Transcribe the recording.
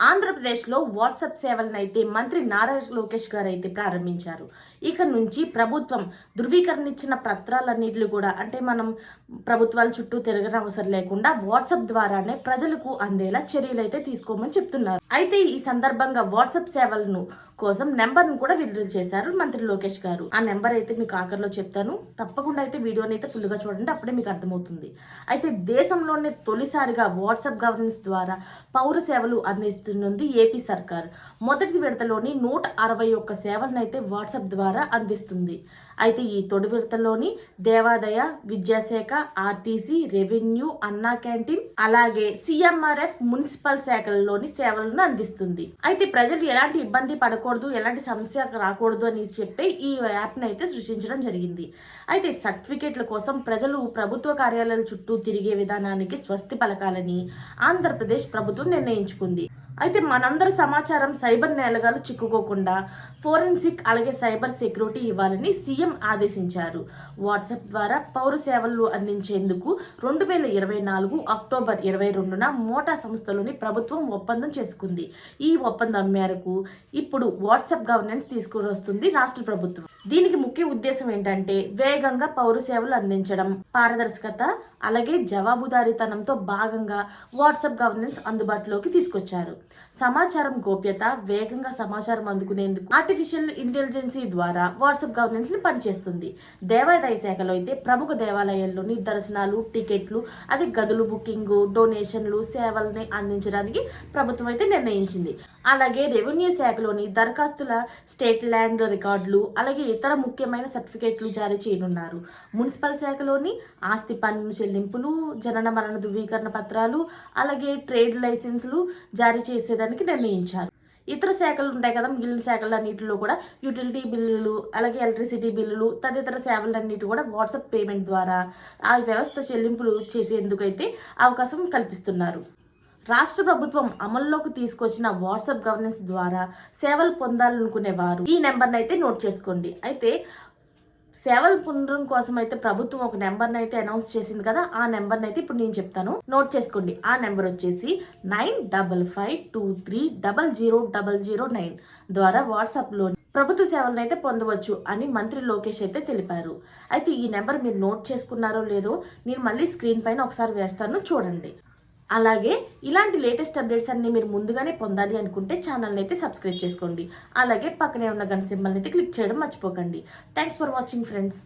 ఆంధ్రప్రదేశ్లో వాట్సాప్ సేవలను అయితే మంత్రి నారా లోకేష్ గారు అయితే ప్రారంభించారు. ఇక నుంచి ప్రభుత్వం ధృవీకరణ ఇచ్చిన పత్రాలన్నింటినీ కూడా అంటే మనం ప్రభుత్వాల చుట్టూ తిరగని అవసరం లేకుండా వాట్సాప్ ద్వారానే ప్రజలకు అందేలా చర్యలు అయితే తీసుకోమని చెప్తున్నారు. అయితే ఈ సందర్భంగా వాట్సాప్ సేవలను కోసం నెంబర్ను కూడా విడుదల చేశారు మంత్రి లోకేష్ గారు. ఆ నెంబర్ అయితే మీకు ఆఖరిలో చెప్తాను. తప్పకుండా అయితే వీడియోని అయితే ఫుల్గా చూడండి అప్పుడే మీకు అర్థమవుతుంది. అయితే దేశంలోనే తొలిసారిగా వాట్సాప్ గవర్నెన్స్ ద్వారా పౌర సేవలు అందిస్తున్నది ఏపీ సర్కార్ మొదటి విడతలోని నూట అరవై ఒక్క సేవలను అయితే వాట్సాప్ ద్వారా అందిస్తుంది. అయితే ఈ తొడి విడతలోని దేవాదాయ విద్యాశాఖ ఆర్టీసీ రెవెన్యూ అన్నా క్యాంటీన్ అలాగే సిఎంఆర్ఎఫ్ మున్సిపల్ శాఖలలోని సేవలను అందిస్తుంది. అయితే ప్రజలు ఎలాంటి ఇబ్బంది పడకూడదు ఎలాంటి సమస్య రాకూడదు అని చెప్పి ఈ యాప్ని అయితే సృష్టించడం జరిగింది. అయితే సర్టిఫికేట్ల కోసం ప్రజలు ప్రభుత్వ కార్యాలయాల చుట్టూ తిరిగే విధానానికి స్వస్తి పలకాలని ఆంధ్రప్రదేశ్ ప్రభుత్వం నిర్ణయించుకుంది. అయితే మనందరి సమాచారం సైబర్ నేలగాలు చిక్కుకోకుండా ఫోరెన్సిక్ అలాగే సైబర్ సెక్యూరిటీ ఇవ్వాలని సీఎం ఆదేశించారు. వాట్సాప్ ద్వారా పౌర సేవలు అందించేందుకు రెండు వేల ఇరవై నాలుగు అక్టోబర్ ఇరవై రెండున మోటా సంస్థలోని ప్రభుత్వం ఒప్పందం చేసుకుంది. ఈ ఒప్పందం మేరకు ఇప్పుడు వాట్సాప్ గవర్నెన్స్ తీసుకుని వస్తుంది రాష్ట్ర ప్రభుత్వం. దీనికి ముఖ్య ఉద్దేశం ఏంటంటే వేగంగా పౌర సేవలు అందించడం పారదర్శకత అలాగే జవాబుదారీతనంతో భాగంగా వాట్సాప్ గవర్నెన్స్ అందుబాటులోకి తీసుకొచ్చారు. సమాచారం గోప్యత వేగంగా సమాచారం అందుకునేందుకు ఆర్టిఫిషియల్ ఇంటెలిజెన్సీ ద్వారా వాట్సాప్ గవర్నెన్స్ని పనిచేస్తుంది. దేవాదాయ శాఖలో అయితే ప్రముఖ దేవాలయాల్లోని దర్శనాలు టికెట్లు అది గదులు బుకింగ్ డొనేషన్లు సేవల్ని అందించడానికి ప్రభుత్వం అయితే నిర్ణయించింది. అలాగే రెవెన్యూ శాఖలోని దరఖాస్తుల స్టేట్ ల్యాండ్ రికార్డులు అలాగే ఇతర ముఖ్యమైన సర్టిఫికేట్లు జారీ చేయనున్నారు. మున్సిపల్ శాఖలోని ఆస్తి పన్ను చెల్లింపులు జనన మరణ ధృవీకరణ పత్రాలు అలాగే ట్రేడ్ లైసెన్సులు జారీ చేసేదానికి నిర్ణయించారు. ఇతర శాఖలు ఉంటాయి కదా మిగిలిన శాఖలన్నింటిలో కూడా యూటిలిటీ బిల్లులు అలాగే ఎలక్ట్రిసిటీ బిల్లులు తదితర సేవలన్నిటి కూడా వాట్సాప్ పేమెంట్ ద్వారా ఆ వ్యవస్థ చెల్లింపులు చేసేందుకైతే అవకాశం కల్పిస్తున్నారు. రాష్ట్ర ప్రభుత్వం అమల్లోకి తీసుకొచ్చిన వాట్సాప్ గవర్నెన్స్ ద్వారా సేవలు పొందాలనుకునే వారు ఈ నెంబర్ని అయితే నోట్ చేసుకోండి. అయితే సేవలు పొందడం కోసం అయితే ప్రభుత్వం ఒక నెంబర్ని అయితే అనౌన్స్ చేసింది కదా ఆ నెంబర్ని అయితే ఇప్పుడు నేను చెప్తాను. నోట్ చేసుకోండి. ఆ నెంబర్ వచ్చేసి nine double five two three double zero double zero nine ద్వారా వాట్సాప్లో ప్రభుత్వ సేవలను అయితే పొందవచ్చు అని మంత్రి లోకేష్ అయితే తెలిపారు. అయితే ఈ నెంబర్ మీరు నోట్ చేసుకున్నారో లేదో నేను మళ్ళీ స్క్రీన్ పైన ఒకసారి వేస్తాను. చూడండి. అలాగే ఇలాంటి లేటెస్ట్ అప్డేట్స్ అన్ని మీరు ముందుగానే పొందాలి అనుకుంటే ఛానల్ని అయితే సబ్స్క్రైబ్ చేసుకోండి. అలాగే పక్కనే ఉన్న గంట సింబల్ని అయితే క్లిక్ చేయడం మర్చిపోకండి. Thanks for watching friends